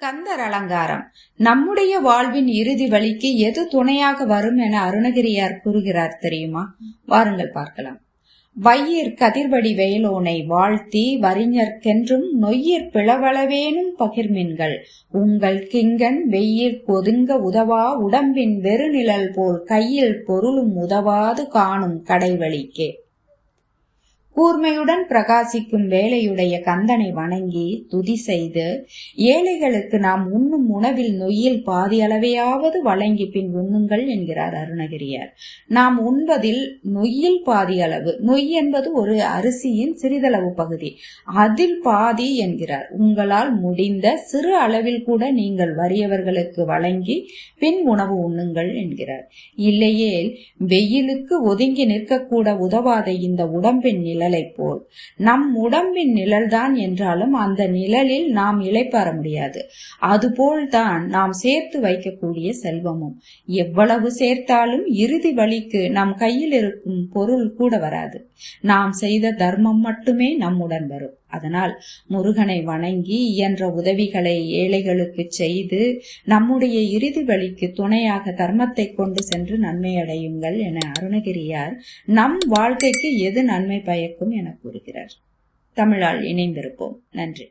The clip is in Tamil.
கந்தர் அலங்காரம். நம்முடைய வாழ்வின் இறுதி வழிக்கு எது துணையாக வரும் என அருணகிரியார் கூறுகிறார் தெரியுமா? வாருங்கள் பார்க்கலாம். வையிற் கதிர்வடி வேலோனை வாழ்த்தி வரிஞர்க்கென்றும் நொய்யிர் பிளவளவேனும் பகிர்மின்கள். உங்கள் கிங்கன் வெயில் பொதுங்க உதவா உடம்பின் வெறுநிழல் போல் கையில் பொருளும் உதவாது காணும் கடைவழிக்கே. கூர்மையுடன் பிரகாசிக்கும் வேலையுடைய கந்தனை வணங்கி துதி செய்து ஏழைகளுக்கு நாம் உண்ணும் உணவில் நொய்யில் பாதி அளவையாவது வழங்கி பின் உண்ணுங்கள் என்கிறார் அருணகிரியார். நாம் உண்பதில் நொய்யில் பாதி அளவு நொய் என்பது ஒரு அரிசியின் சிறிதளவு பகுதி. அதில் பாதி என்கிறார். உங்களால் முடிந்த சிறு அளவில் கூட நீங்கள் வறியவர்களுக்கு வழங்கி பின் உணவு உண்ணுங்கள் என்கிறார். இல்லையேல் வெயிலுக்கு ஒதுங்கி நிற்கக்கூட உதவாத இந்த உடம்பின் நிழலை போல். நம் உடம்பின் நிழல்தான் என்றாலும் அந்த நிழலில் நாம் இளைப்பாற முடியாது. அதுபோல்தான் நாம் சேர்த்து வைக்கக்கூடிய செல்வமும். எவ்வளவு சேர்த்தாலும் இறுதி வழிக்கு நம் கையில் இருக்கும் பொருள் கூட வராது. நாம் செய்த தர்மம் மட்டுமே நம்முடன் வரும். அதனால் முருகனை வணங்கி இயன்ற உதவிகளை ஏழைகளுக்கு செய்து நம்முடைய இறுதி வழிக்கு துணையாக தர்மத்தை கொண்டு சென்று நன்மை அடையுங்கள் என அருணகிரியார் நம் வாழ்க்கைக்கு எது நன்மை பயக்கும் என கூறுகிறார். தமிழால் இணைந்திருப்போம். நன்றி.